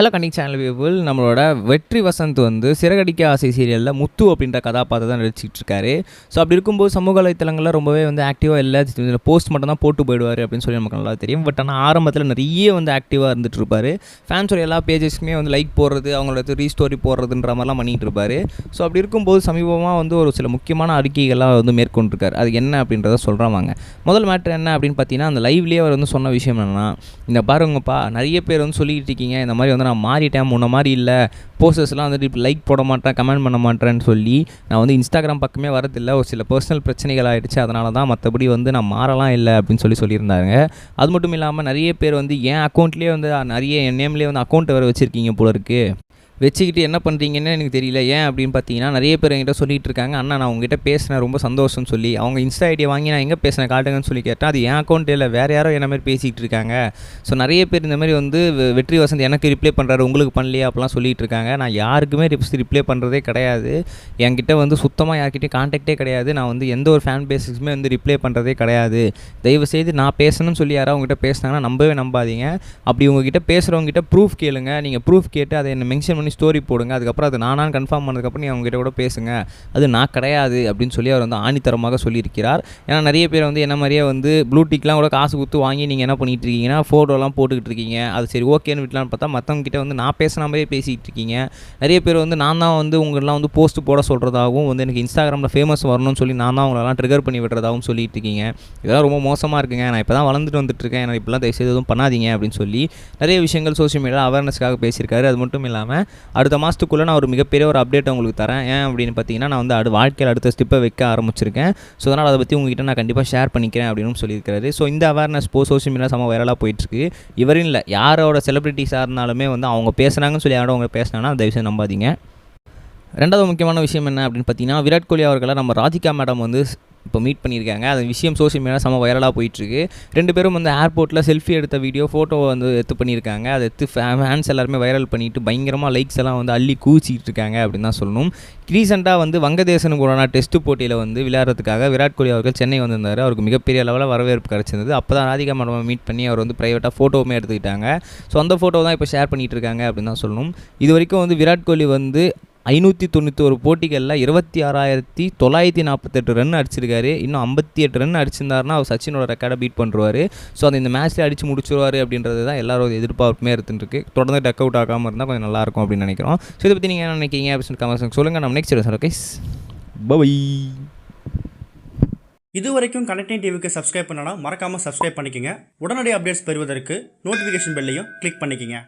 Hello கனிக் channel people நம்மளோட வெற்றி வசந்த் வந்து சிறகடிக்க ஆசை சீரியலில் முத்து அப்படின்ற கதாபாத்திரம் தான் நடிச்சிட்டு இருக்காரு ஸோ அப்படி இருக்கும்போது சமூக வலைத்தளங்களில் ரொம்பவே வந்து ஆக்டிவாக இல்லை. போஸ்ட் மட்டும் தான் போட்டு போயிடுவார் அப்படின்னு சொல்லி நமக்கு நல்லா தெரியும். பட் ஆனால் ஆரம்பத்தில் நிறைய வந்து ஆக்டிவாக இருந்துட்டு இருப்பார் ஃபேன்ஸோட எல்லா பேஜஸ்க்குமே வந்து லைக் போடுறது அவங்களோட ரீஸ்டோரி போடுறதுன்ற மாதிரிலாம் பண்ணிகிட்டு இருப்பார் ஸோ அப்படி இருக்கும்போது சமீபமாக வந்து ஒரு சில முக்கியமான அறிக்கைகள்லாம் வந்து மேற்கொண்டிருக்காரு. அது என்ன அப்படின்றத சொல்கிறாங்க முதல் மேட்ரு என்ன அப்படின்னு பார்த்தீங்கன்னா அந்த லைவ்லேயே அவர் வந்து சொன்ன விஷயம் என்னென்னா இந்த பாருங்கப்பா நிறைய பேர் வந்து சொல்லிக்கிட்டு இருக்கீங்க. இந்த மாதிரி வந்து நான் மாறிட்டேன் முன்ன மாதிரி இல்லை. போஸ்டர்ஸ்லாம் வந்துட்டு இப்போ லைக் போட மாட்டேன் கமெண்ட் பண்ண மாட்டேன்னு சொல்லி நான் வந்து இன்ஸ்டாகிராம் பக்கமே வரதில்லை. ஒரு சில பர்சனல் பிரச்சனைகள் ஆகிடுச்சு அதனால தான் மற்றபடி வந்து நான் மாறலாம் இல்லை அப்படின்னு சொல்லி சொல்லியிருந்தாங்க. அது மட்டும் இல்லாமல் நிறைய பேர் வந்து என் அக்கௌண்ட்லேயே வந்து நிறைய என் நேம்லேயே வந்து அக்கௌண்ட் வேறு வச்சுருக்கீங்க போல இருக்குது வச்சுக்கிட்டு என்ன பண்ணுறீங்கன்னு எனக்கு தெரியல. ஏன் அப்படின்னு பார்த்தீங்கன்னா நிறைய பேர் என்கிட்ட சொல்லிகிட்டு இருக்காங்க. அண்ணா நான் உங்ககிட்ட பேசினேன். ரொம்ப சந்தோஷம்னு சொல்லி. அவங்க இன்ஸ்டா ஐடியை வாங்கி நான் எங்கே பேசினேன்? காட்டுங்கன்னு சொல்லி கேட்டேன் அது என் அக்கௌண்ட் இல்லை. வேறு யாரோ என்ன மாதிரி பேசிகிட்டு இருக்காங்க. ஸோ நிறைய பேர் இந்த மாதிரி வந்து வெற்றி வசந்த் எனக்கு ரிப்ளை பண்ணுறாரு உங்களுக்கு பண்ணலையா? அப்படிலாம் சொல்லிகிட்டு இருக்காங்க. நான் யாருக்குமே ரிப்ளை பண்ணுறதே கிடையாது. என்கிட்ட வந்து சுத்தமாக யார்கிட்டையும் காண்டாக்டே கிடையாது. நான் வந்து எந்த ஒரு ஃபேன் பேஸுக்குமே வந்து ரிப்ளை பண்ணுறதே கிடையாது. தயவு செய்து நான் பேசணும்னு சொல்லி யாராவது உங்ககிட்ட பேசினாங்கன்னா நம்பவே நம்பாதீங்க. அப்படி உங்ககிட்ட பேசுகிறவங்ககிட்ட ப்ரூஃப் கேளுங்க. நீங்கள் ப்ரூஃப் கேட்டு அதை என்ன மென்ஷன் பண்ணி ஸ்டோரி போடுங்க. அதுக்கப்புறம் அது நானான்னு கன்ஃபார்ம் பண்ணதுக்கப்புறம் நீ அவங்ககிட்ட கூட பேசுங்க. அது நான் கிடையாது அப்படின்னு சொல்லி அவர் வந்து ஆணித்தரமாக சொல்லியிருக்கிறார். ஏன்னா நிறைய பேர் வந்து என்ன மாதிரியே வந்து ப்ளூடிக்லாம் கூட காசு கொடுத்து வாங்கி நீங்கள் என்ன பண்ணிகிட்டு இருக்கீங்கன்னா ஃபோட்டோலாம் போட்டுக்கிட்டு இருக்கீங்க. அது சரி ஓகேன்னு விட்டலான்னு பார்த்தா மற்றவங்க கிட்ட வந்து நான் பேசின மாதிரியே பேசிகிட்டு இருக்கீங்க. நிறைய பேர் வந்து நான் தான் வந்து உங்களெலாம் வந்து போஸ்ட் போட சொல்கிறதாகவும் வந்து எனக்கு இன்ஸ்டாகிராமில் ஃபேமஸ் வரணும்னு சொல்லி நான் தான் உங்களெல்லாம் ட்ரிகர் பண்ணி விடுறதாகவும் சொல்லிட்டு இருக்கீங்க. இதெல்லாம் ரொம்ப மோசமாக இருக்குங்க. நான் இப்போ தான் வளர்ந்துட்டு வந்துட்டுருக்கேன் எனக்கு இப்படிலாம் தயவுசெய்து எதுவும் பண்ணாதீங்க அப்படின்னு சொல்லி நிறைய விஷயங்கள் சோஷியல் மீடியா அவேர்னஸ்க்காக பேசியிருக்காரு. அது மட்டும் இல்லாமல் அடுத்த மாதத்துக்குள்ளே நான் ஒரு மிகப்பெரிய ஒரு அப்டேட் உங்களுக்கு தரேன். ஏன் அப்படின்னு பார்த்தீங்கன்னா நான் வந்து அடு வாழ்க்கையில் அடுத்த ஸ்டெப்பை வைக்க ஆரம்பிச்சிருக்கேன். ஸோ அதனால் அதை பற்றி உங்ககிட்ட நான் கண்டிப்பாக ஷேர் பண்ணிக்கிறேன் அப்படின்னு சொல்லியிருக்காரு ஸோ இந்த அவேர்னஸ் போ சோஷியல் மீடியா செம்ம வைரலாக போயிட்டுருக்கு. இவரும் இல்லை யாரோட செலிபிரிட்டிஸாக இருந்தாலுமே வந்து அவங்க பேசுனாங்கன்னு சொல்லி யாரோட அவங்க பேசினாங்கன்னா தயவுசெய்து நம்பாதீங்க. ரெண்டாவது முக்கியமான விஷயம் என்ன அப்படின்னு பார்த்தீங்கன்னா விராட் கோலி அவர்களை நம்ம ராதிகா மேடம் வந்து இப்போ மீட் பண்ணியிருக்காங்க. அந்த விஷயம் சோஷியல் மீடியா செம்ம வைரலாக போயிட்டுருக்கு. ரெண்டு பேரும் வந்து ஏர்போர்ட்டில் செல்ஃபி எடுத்த வீடியோ ஃபோட்டோ வந்து எடுத்து பண்ணியிருக்காங்க. அதை எடுத்து ஃபேன்ஸ் எல்லாருமே வைரல் பண்ணிட்டு பயங்கரமாக லைக்ஸ் எல்லாம் வந்து அள்ளி கூச்சிக்கிட்டு இருக்காங்க அப்படின்னு தான் சொல்லணும். ரீசெண்டாக வந்து வங்கதேசன் உடான டெஸ்ட் போட்டியில் வந்து விளையாடுறதுக்காக விராட் கோலி அவர்கள் சென்னை வந்திருந்தார். அவருக்கு மிகப்பெரிய லெவலில் வரவேற்பு கிடச்சிருந்தது. அப்போ தான் ராதிகா மேடம் மீட் பண்ணி அவர் வந்து ப்ரைவேட்டாக ஃபோட்டோவுமே எடுத்துக்கிட்டாங்க. ஸோ அந்த ஃபோட்டோ தான் இப்போ ஷேர் பண்ணிகிட்டு இருக்காங்க அப்படின்னு தான் சொல்லணும். இது வரைக்கும் வந்து விராட் கோலி வந்து ஐநூற்றி தொண்ணூற்றி ஒரு போட்டிகளில் இருபத்தி ஆறாயிரத்தி தொள்ளாயிரத்தி நாற்பத்தெட்டு ரன் அடிச்சிருக்காரு. இன்னும் ஐம்பத்தி எட்டு ரன் அடிச்சிருந்தாருன்னா அவர் சச்சினோட ரெக்கார்டை பீட் பண்ணுவார் ஸோ அதை இந்த மேட்ச்சில் அடிச்சு முடிச்சிருவார் அப்படின்றது தான் எல்லாரோட எதிர்பார்ப்புமே இருந்துருக்கு தொடர்ந்து டக் அவுட் ஆகாமல் இருந்தால் கொஞ்சம் நல்லாயிருக்கும் அப்படின்னு நினைக்கிறோம். ஸோ இதை பற்றி நீங்கள் என்ன நினைக்கிறீங்க அப்படின்னு சொல்லி கமெண்ட்ஸ் சொல்லுங்கள் நம்ம நெக்ஸ்ட் சார் ஓகே பை இது வரைக்கும் கனெக்டிங் டிவிக்கு சப்ஸ்கிரைப் பண்ணனா மறக்காமல் சப்ஸ்கிரைப் பண்ணிக்கங்க. உடனடி அப்டேட்ஸ் பெறுவதற்கு நோட்டிஃபிகேஷன் பெல்லையும் கிளிக் பண்ணிக்கங்க.